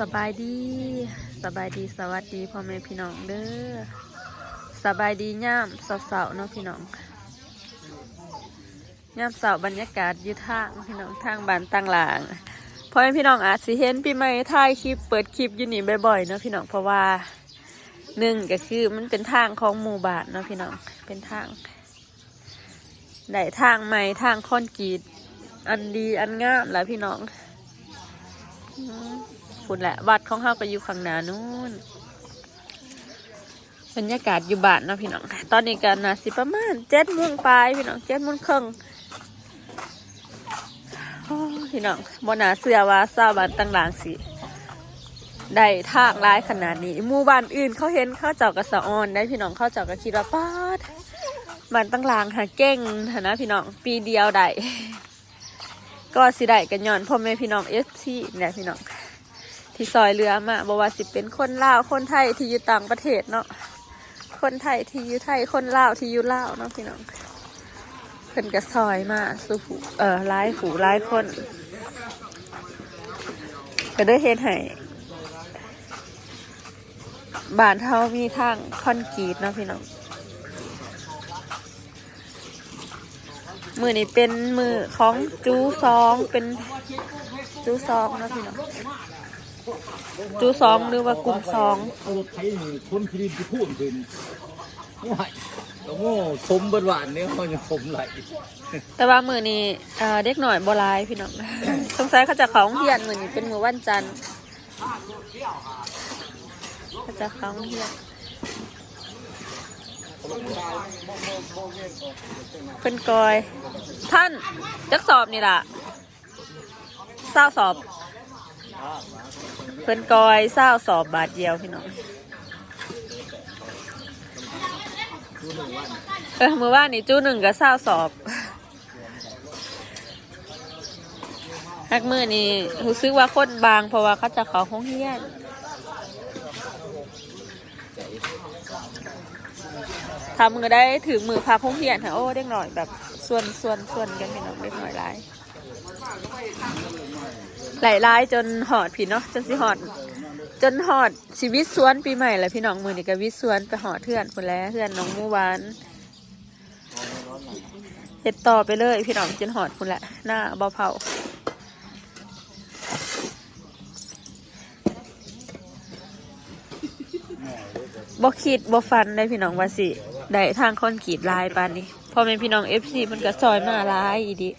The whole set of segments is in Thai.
สบายดี สบายดีสวัสดีพ่อแม่พี่น้องเด้อสบายดีย่ามสาๆเนาะพี่น้องย่ามสาวบรรยากาศยู่ทางพี่น้องทางบ้านต่างหลางพ่อแม่พี่น้องอาจสิเห็นปีใหม่ถ่ายคลิปเปิดคลิปอยู่นี่บ่อยๆเนาะพี่น้องเพราะว่าหนึ่งก็คือมันเป็นทางของหมู่บ้านเนาะพี่น้องเป็นทางได้ทางใหม่ทางคอนกรีต อันดีอันงามแหละพี่น้องคุณแหละวัดของเฮาก็อยู่ข้างหน้านู้นบรรยากาศอยู่บ้านเนาะพี่น้องตอนนี้กันนะสิประมาณเจ็ดโมงปลายพี่น้องเจ็ดโมงครึ่งพี่น้องบนาเสือว่าซาบ้านต่างหลางสิได้ทางร้ายขนาดนี้หมู่บ้านอื่นเขาเห็นเข้าเจ้ากระสออนได้พี่น้องเข้าเจ้าก็คิดว่าป้าดบ้านต่างหลางหาเก่งนะพี่น้องปีเดียวได้ ก็สิได้กันย้อนพ่อแม่พี่น้องเอฟซีเนี่ยพี่น้องที่ซอยเรือมาบอกว่าสิเป็นคนลาวคนไทยที่อยู่ต่างประเทศเนาะคนไทยที่อยู่ไทยคนลาวที่อยู่ลาวเนาะพี่น้องเพิ่นก็ซอยมาสู่ผูเออหลายผู้หลายคนก็ได้เฮ็ดให้บ้านเฮามีทางคอนกรีตเนาะพี่น้อง มือนี้เป็นมือของจูซองเป็นจูซองเนาะพี่น้องจูซองหรือว่ากลุ่มซองเอารถไถนี่คนคิรินที่พูดถึงว้ายโอ้โหสมเบิดหวานเนี่ยเขายังสมไหลแต่ว่ามือนี้เอ่อเด็กหน่อยโบรายพี่น้องสงสัยเขาจะเขาโรงเฮียนมือนี้เป็นมือวันจันทร์เขาจะเขาโรงเฮียน เป็นกอย ท่านจักสอบนี่ล่ะเศร้าสอบ เพิ่นกอยเศร้าสอบบาทเดียวพี่น้องเออมือว่านี่จู้หนึ่งกับเศร้าสอบฮักมือนี่รู้สึกว่าคนบางเพราะว่าเขาจะเขาห้องเฮียน ทำมือได้ถือมือพาห้องเฮียนค่ะโอ้เด็กหน่อยแบบส่วนส่วนส่วนกันพี่น้องเด็กหน่อยร้ายหลายร้ายจนหอดพี่เนาะจนสิหอด จนหอดชีวิตสวนปีใหม่แหละพี่น้องมือนี่ก็วิสวนไปหอดเทือนคนแล้วเทือนน้องมูหวานเฮ็ดต่อไปเลยพี่น้องจนหอดคนละหน้าบาเผาบ่คิดบ่ฟันได้พี่น้องว่าสิ ได้ทางคอนกรีตลายปานนี้พอเป็นพี่น้องเอฟซีมันก็ซอยมาลายอีดิ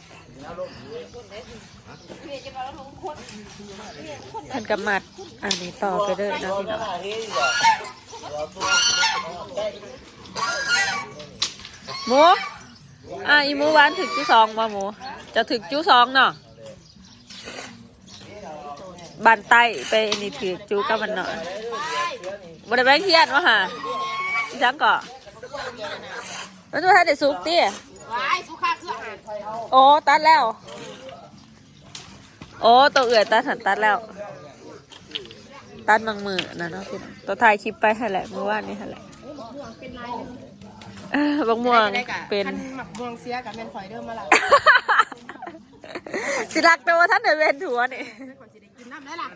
ท่านกำมัดอันนี้ต่อไปเลยนะพี่น้องหมูอะอีหมูหวานถึกจูสองบ่หมู จะถึกจูสองเนาะบานไตไปนี่ถือจูกับมันเนาะบ่ได้แบงเครียดวะฮะอีจังก่อ มันจะให้ได้สุกตี้ว้ายสุขาคืออาหารโอ้ตัดแล้ว โอ้ตัวเอื่อยตัดหันตัดแล้ว ตัดบางมือนะเนาะพี่น้องตัวถ่ายคลิปไปให้แหละเมื่อวานนี้ให้แหละเอ้อบางม่วงเป็นคันหมักม่วงเสียกับแมนคอยเดิมมาละสิรักแต่ว่าท่านเดเวนถัวนี่ค นสิได้กินน้ำได้ล่ะ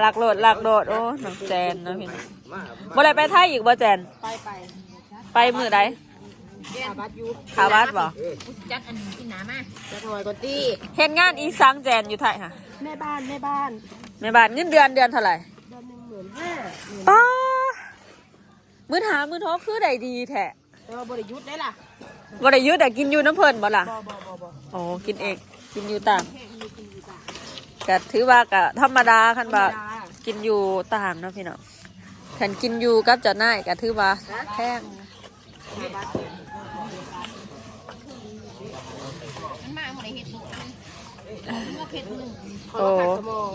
หลักโหลดหลักโดดโอ้น้องแจนเนาะพี่น้องบ่ได้ไปไทยอีกบ่แจน ไปไปไปมือใดขาบัดอยู่ขาวัดบ่จัดอันนี้กินน้ำมาจัดหน่อยก่อนตีเห็นงานอีสังแจนอยู่ไทยค่ะแม่บ้านแม่บ้านแม่บ้านเงินเดือนเดือนเท่าไหร่เดือนหนึ่งหมื่นห้าป้ามือหามือท้อคือได้ดีแท้แต่ว่าบริยุทธ์ได้ล่ะบ่ได้อยืดแต่กินอยู่น้ำเพิ่นบ่ล่ะบ่บ่บ่บ่อ๋อกินเองกินอยู่ต่าง ก็ถือว่าก็ธรรมดาคันว่ากินอยู่ต่างเนาะพี่น้องฉันกินอยู่กับเจะน่ายก็ถือว่าแพงมันมาหมดเลยเห็ดหนูมันก็เผ็ดหนึ่งโอ้สมอง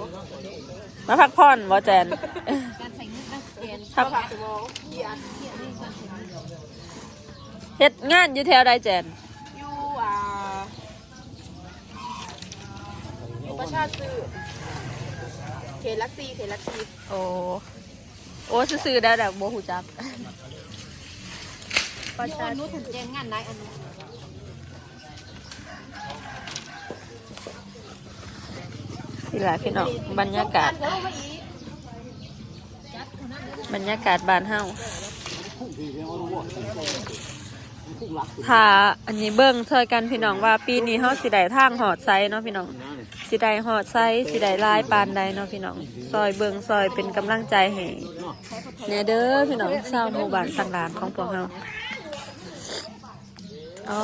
มาพักผ่อนบ่แจนการใส่เงินตั้งเกณฑ์พักสมองเกียร์เกียร์นี่การใส่เงินเฮ็ดงานอยู่แถวใดแจน ชาซื่อเขตลักซีเขตลักซีโอ้โอ้ซื่อได้แต่บ่ฮู้จักประชานุถึงแจ้งงานนายอันุนี่แหละพี่น้องบรรยากาศ บรรยากาศบานเฮาถ้าอันนี้เบิ่งเทยกันพี่น้องว่าปีนี้เฮาสิได้ทางหอดไซเนาะพี่น้อง สิได้หอดไซสิได้ลายปานใดเนาะพี่น้อง ซอยเบิ่งซอยเป็นกำลังใจให้เนี่ยเด้อพี่น้องชาวหมู่บ้านต่างๆของพวกเฮาอ๋อ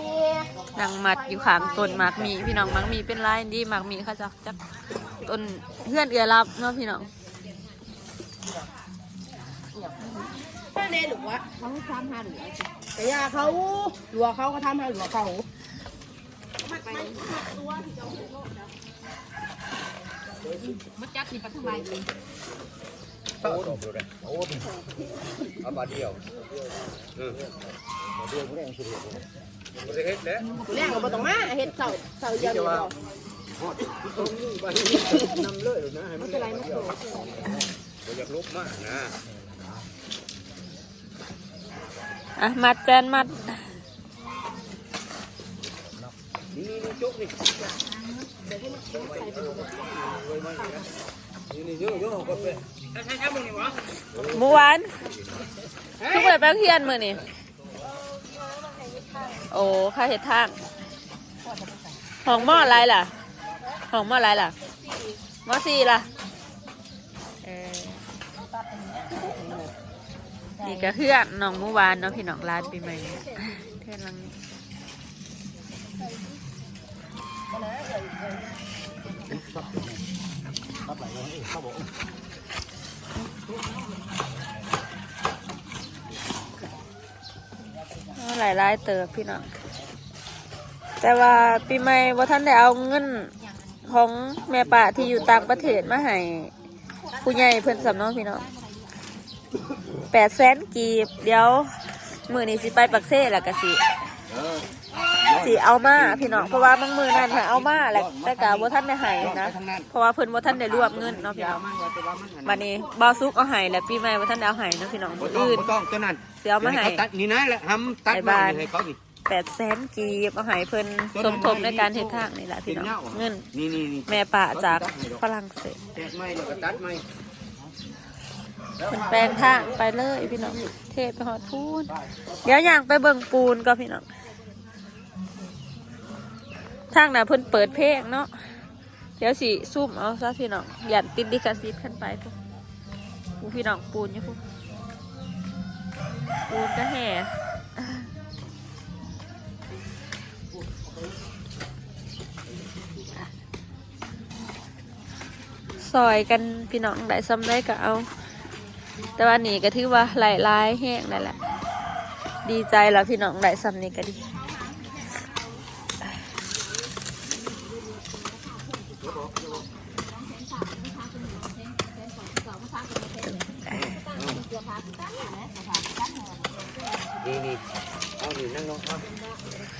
นี่นางมัดอยู่ขางต้นมากมีพี่น้องมากมีเป็นลายดีมากมีเขาจะจักต้นเพื่อนเอือรับเนาะพี่น้องถ้าเนหรือวะเขาทำหาหรือแต่ยาเขาหลัวเขาก็ทำหาหลัวเขา มัดจักสิปัทไมโอ้โหเลยโอ้โหเอาบาเดียวเออเดียวบ่ได้สิบ่ได้เฮ็ดแล้วแรงเราต้องมาเฮ็ดเสาเสาเดียวเดียวนำเลยนะให้มันเป็นไรมันโตบ่อยากลุกมากนะอะมัดแจนมัด นี่นี่จุกนี่นี่นี่เยอะเยอะก็เป็นเมื่อวานทุกคนไปเพียนมือนี่โอ้ข้าเห็ดทางห้องหม้ออะไรล่ะห้องหม้ออะไรล่ะหม้อสี่ล่ะนี่ก็เพื่อนน้องเมื่อวานเนาะพี่น้องร้านปีใหม่เพื่อนี่ยเหลังนี้หลายรายเติบพี่น้องแต่ว่าปีใหม่ว่าท่านได้เอาเงินของแม่ป่าที่อยู่ต่างประเทศมาให้ผู้ใหญ่เพิ่อนสำน้องพี่น้องแปดแสนกีบ เดี๋ยว มือนี้สิไปปักเซ่แล้วก็สิ สิเอามาพี่น้องเพราะว่าบางมือนั่นค่ะเอามาแหละแต่กะว่าท่านได้ให้นะทางนั้นเพราะว่าเพิ่นว่าท่านได้รวบเงินเนาะพี่น้องบัดนี้บ่าวซุกเอาให้แล้วปีใหม่ว่าท่านได้เอาให้เนาะพี่น้องบ่มื้อต้องอื่นบ่ต้องตัวนั้นสิเอามาให้ตัดนี่นะแหละทำตัดมาให้เขานี่แปดแสนกีบเอาให้เพิ่นสมทบในการเฮ็ดทางนี่แหละพี่น้องเงินนี่นี่นี่แม่ป่าจากฝรั่งเศสแตกไม้แล้วก็ตัดไม้เป็นแปลงทางไปเลยพี่น้องเทไปหอดพูนเดี๋ยวอย่างไปเบิ่งปูนก็พี่น้อง ทางน่ะเพิ่นเปิดเพลงเนาะเดี๋ยวสิซุ่มเอาซะพี่น้องอย่าติดดิกาซิดขึ้นไปพวกอู้พี่น้องปูนอยู่พวกปูนก็แห่ซอยกันพี่น้องได้ซ้ำได้ก็เอา แต่ว่านี่ก็ถือว่าหลายลายๆแห้งนั่นแหละ ดีใจแล้วพี่น้องได้ซ้ำนี่ก็ดี นี่นี่เอานี่นั่งลงเอา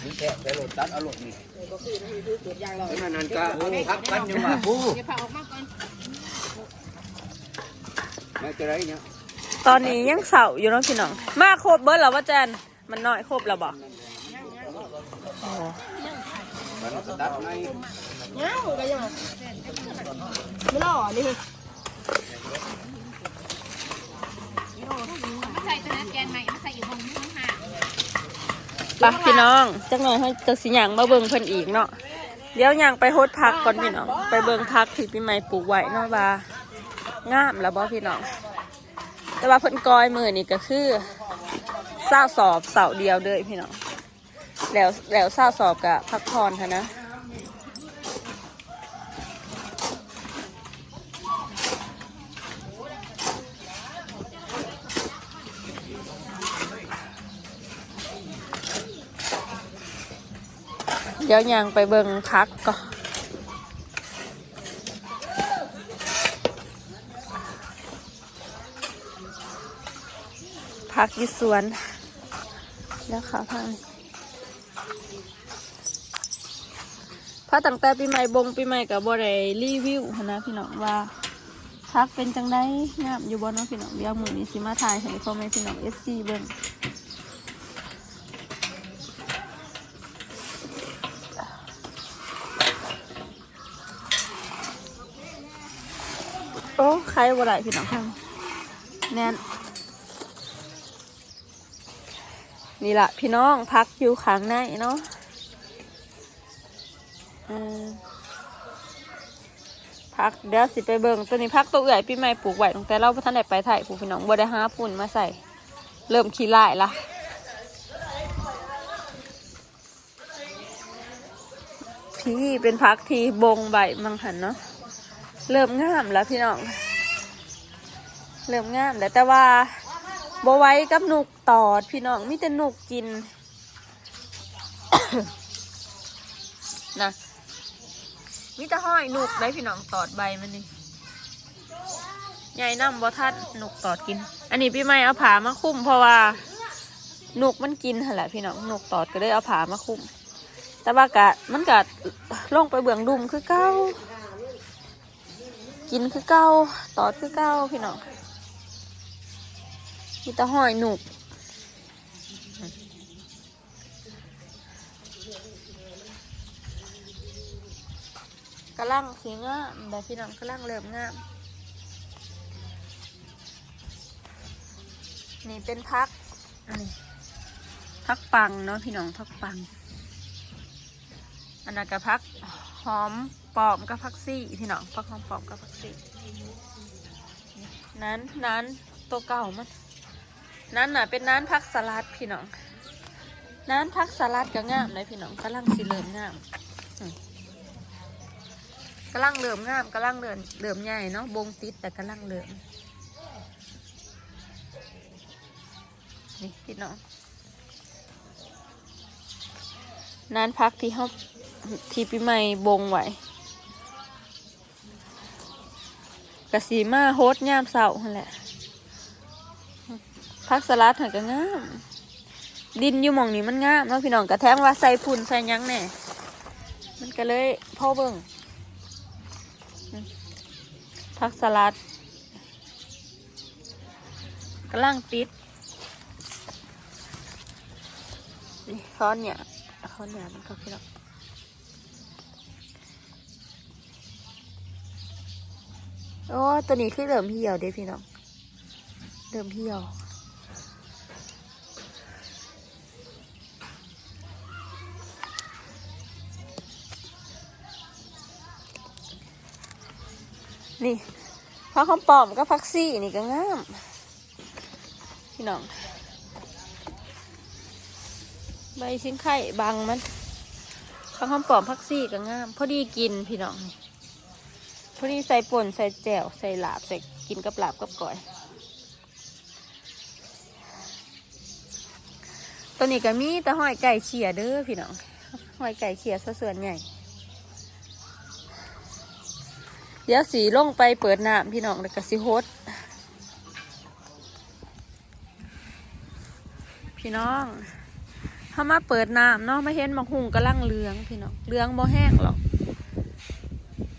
นี่แกะแต่รถตัดเอารถนี่ก็คือนี่คือเกิดยานั่นก็เอาพักกันอยู่ว่าผู้เดี๋ยวพาออกมาก่อนไม่จะไรเนี่ยตอนนี้ยังเสาอยู่เนาะพี่น้อง มาครบเบิร์ดแล้วว่าแจนมันน้อยครบแล้วบอก มันก็ตัดไม้ งาก็ยังไม่หล่อนี่ใส่ตัวนั้แกนใหม่ใส่อยู่บนห้องห่างปะพี่น้องจังหน่อยให้จักสิหยังมาเบิ่งเพิ่นอีกเนาะเดี๋ยวหยังไปโฮดพักก่อนพี่น้อง ไปเบิ่งพักที่พี่ใหม่ปลูกไว้เนาะว่างามแล้วบ่พี่น้อง แต่ว่าเพิ่นกอยมือนี่ก็คือเศร้าสอบเสาเดียวเด้อพี่น้องแล้วแล้วเศร้าสอบกับพักพรค่ะนะ เดี๋ยวยังไปเบิ่งพักก่อนพักยี่สวนแล้วค่ะพังพระตั้งแต่ปีใหม่บงปีใหม่กับบได้รีวิวนะพี่น้องว่าพักเป็นจังไดงามอยู่บนน้องพี่น้องเดี๋ยวมือนี้สิมาถ่ายให้พ่อแม่พี่น้องเอฟซีเบิ่ง อ้ ใครบ่ได้พี่น้องทางแน่นนี่ละพี่น้องพักอยู่ข้างในเนาะอืมพักเดี๋ยวสิไปเบิ่งตัวนี้พักตัวเอื่อยพี่ใหม่ปลูกไว้ตั้งแต่เราบ่ทันได้ไปถ่ายผู้พี่น้องบ่ได้หาฝุ่นมาใส่ เริ่มขี้ลายละพี่เป็นพักที่บงใบมังหันเนาะเริ่มงามแล้วพี่น้อง เริ่มงามแล้วแต่ว่าบไว้กับหนุกตอดพี่น้องมีแต่หนุกกินนะมีแต่ห้อยหนุกได้พี่น้องตอดใบมันนี่ใหญ่น้ำบ่ทัดหนุกตอดกิน อันนี้พี่ไม่เอาผามาคุ้มเพราะว่าหนุกมันกินแหละพี่น้องหนุกตอดก็เลยเอาผามาคุ้มแต่ว่ากะมันกะลงไปเบื้องดุมคือเก้ากินคือเก้าตอดคือเก้าพี่น้อง มีแตะหอยหนุกกระลังสีงามแบบพี่น้องกระลังเริ่มงามนี่เป็นพักอันนี้พักปังเนาะพี่น้องพักปัง อันนั้นก็พักหอมปอมกับพักซี่พี่น้องพักหอมปอมกับพักซี่นั้นนั้นตัวเก่ามัน นั้นน่ะเป็นนั้นพักสลัดพี่น้องนั้นพักสลัดก็งามเลยพี่น้องกำลังสีเหลิมงามอืมกำลังเหลิมงามกำลังเหลิมเหลิมใหญ่เนาะบงติดแต่กำลังเหลิมนี่พี่น้องนั้นพักที่เขาที่ปีใหม่บงไว้กะสีมาโฮดย่ามเสาหั่นแหละ พักสลัดหันก็งามดินอยู่หมองนี้มันงามเนาะพี่น้องกระแทงว่าใส่พุ่นใส่ยังแน่มันก็เลยพ่อเบิ่งพักสลัดกำลังติดนี่ค้อนเนี่ยค้อนเนี่ยมันก็พี่น้องโอ้ตัวนี้คือเริ่มเหี่ยวเด้พี่น้องเริ่มเหี่ยว นี่พักคำปอมก็พักซี่นี่ก็งาม พี่น้อง ใบชิ้นไข่บังมันพักคำปอมพักซี่ก็งาม พอดีกินพี่น้องพอดีใส่ป่นใส่แจ่วใส่ลาบใส่กินกับลาบกับก่อย ตัวนี้ก็มีแต่ห้อยไก่เขียเด้อพี่น้องห้อยไก่เขียซะส่วนใหญ่ เดี๋ยวสีลงไปเปิดน้ำพี่น้องแล้วก็สิโฮดพี่น้องถ้ามาเปิดน้ำเนาะไม่เห็นมังหุงกำลังเหลืองพี่น้องเหลืองบ่แห้งหรอก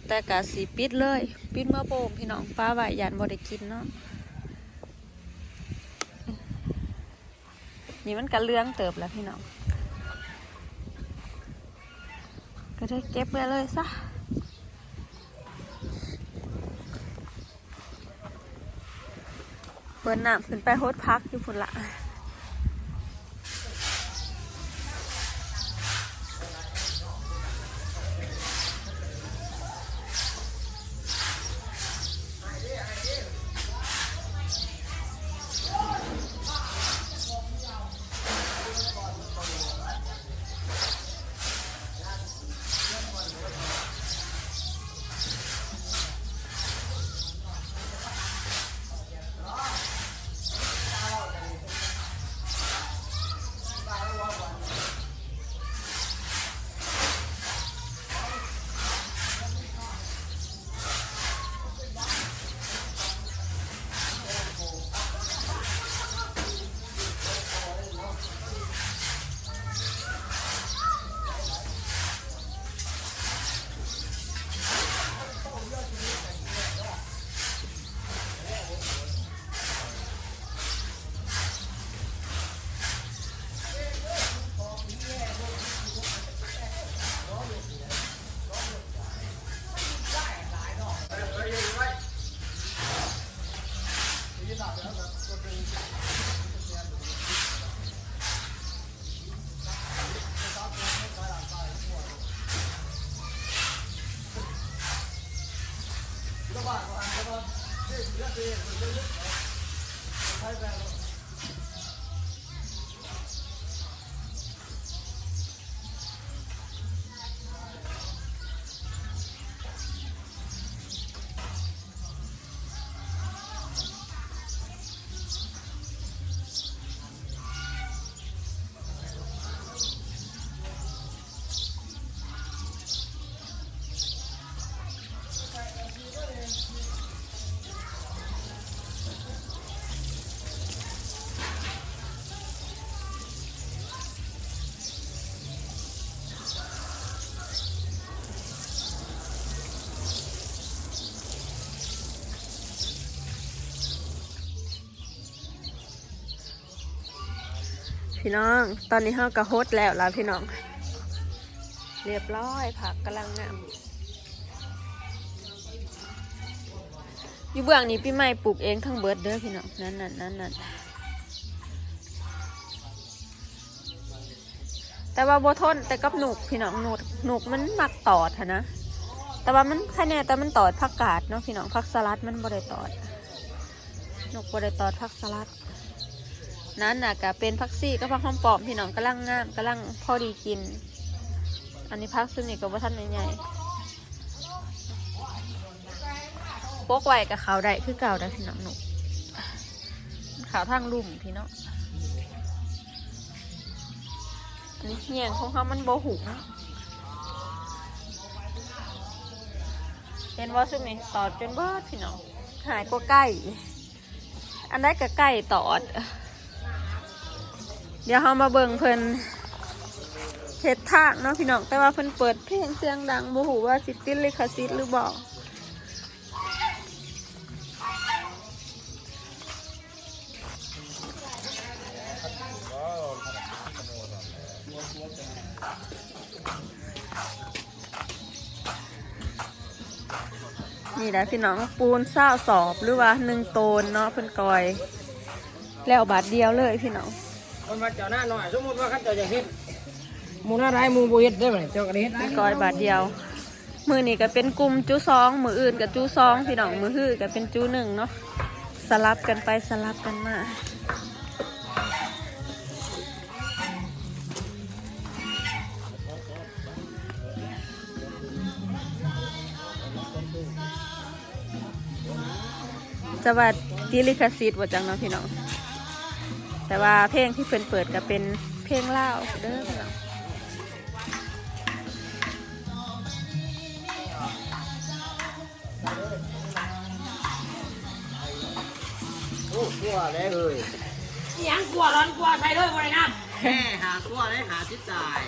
แต่กะสีปิดเลย ปิดเมื่อโปมพี่น้องป้าไหวยันบ่ได้กินเนาะนี่มันกะเลื้องเติบแล้วพี่น้อง ก็ได้เก็บไปเลยซะ เปิดน้ำขึ้นไปโฮดพักอยู่พุ่นละ guardado. พี่น้อง ตอนนี้เฮากระโฮดแล้วล่ะพี่น้อง เรียบร้อยผักกำลังงามอยู่เบื้องนี้พี่ใหม่ปลูกเองทั้งเบิร์ดเด้อพี่น้องนั่นนั่นนั่นนั่นแต่ว่าโบทนแต่กับหนุกพี่น้องหนุกหนุกมันมักตอดนนะ แต่ว่ามันแค่แน่แต่มันตอดผักกาดเนาะพี่น้องผักสลัดมันบ่ได้ตอดหนุกบ่ได้ตอดผักสลัด นั้นน่ะก็เป็นพักซี่ก็พักห้อมปอมพี่น้องกำลังงามกำลังพอดีกิน อันนี้พักซึ่งนี่ก็บ่ทันใหญ่ๆโปกไว้กับขาวได้คือเก่าได้พี่น้องหนุขาวทางลุ่มพี่น้องอันนี้เฮียงของเขามันโบหุงเป็นว่าซึ่งนี่ตอดจนเบิดพี่น้องหายก็ใกล้ อันได้ก็ใกล้ตอด เดี๋ยวเรามาเบิ่งเพิ่นเฮ็ดทางเนาะพี่น้อง แต่ว่าเพิ่นเปิดเพลงเสียงดังบ่ฮู้ว่าสิติดลิขสิทธิ์หรือบ่นี่แหละพี่น้องปูนเศร้าสอบหรือว่าหนึ่งโตนเนาะเพิ่นกอย แล้วบาทเดียวเลยพี่น้อง คนมาเจ้าหน้าหน่อยสมมติว่าเขาเจ้าจะเฮ็ดหมูหน้าไรหมูบุเฮ็ดได้ไหมเจ้าก็ได้เฮ็ดเป็นกอยบาทเดียว มือนี่ก็เป็นกลุ่มจูซองมืออื่นกับจูซองพี่น้องมือฮื้อก็เป็นจูหนึ่งเนาะสลับกันไปสลับกันมาจะว่าตีลิคาซีดว่าจังเนาะพี่น้อง แต่ว่าเพลงที่เพิ่นเปิดก็เป็นเพลงเล่าวเด้อพี่น้องโอ้ตัวแล้วเลยยังกลัวร้อนกลัวใส่เลยบ่ได้น้แม่หาตัวได้หาทิศตาย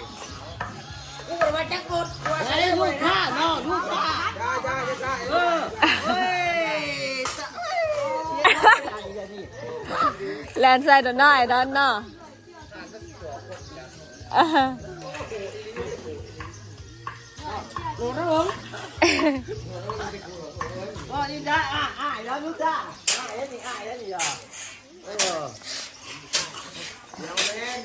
ำกูบ่ได้ว่าจักกดกลัวใส่เลยลูกค้าน้องลูกค้าจ้าจ้าจ้าเออเฮ้ยจ้า แลนไซด์ด้านหน้าด้านหน้าอ่าฮะโดนะผมอ๋อนี่จ้าอ่าอ่าแล้วลูกจ้าอ่าแล้วนี่อ่าแล้วนี่อะเออเดี๋ยวเล่น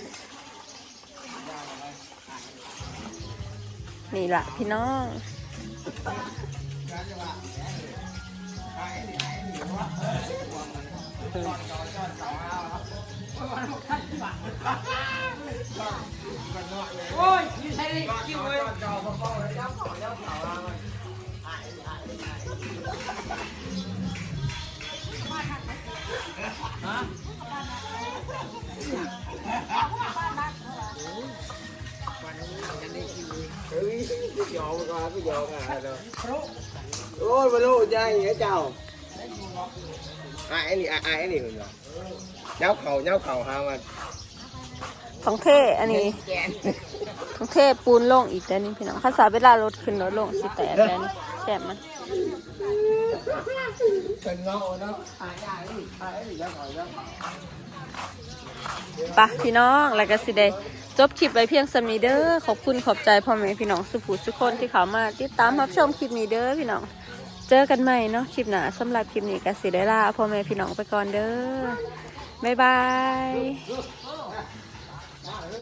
นี่ล่ะพี่น้อง โอ้ยนี่ใส่เลยกิ้วเลยเฮ้ยยอมก็ก็ยอมอะเนาะโอ้ยมาลูกใจไอ้เจ้าอะ ไอ้นี่อะไอ้นี่เหรอเจ้าเขาเจ้าเขาหามาของเทอันนี้ของเทปูนลงอีกแต่นี่พี่น้องภาษาเวลารถขึ้นรถลงสิแต่แต่นี่แซ่บมันเป็นเงาเนาะไอ้ไอ้นี่ไอ้นี่เจ้าเขาเจ้าเขาปะพี่น้องแล้วก็สิได้จบคลิปไว้เพียงสมีเด้อขอบคุณขอบใจพ่อแม่พี่น้องสุภูทุกคนที่เข้ามาติดตามรับชมคลิปนี้เด้อพี่น้อง เจอกันใหม่เนาะคลิปหนาสำหรับคลิปนี้กสิได้ลาพ่อแม่พี่น้องไปก่อนเด้อบ๊ายบาย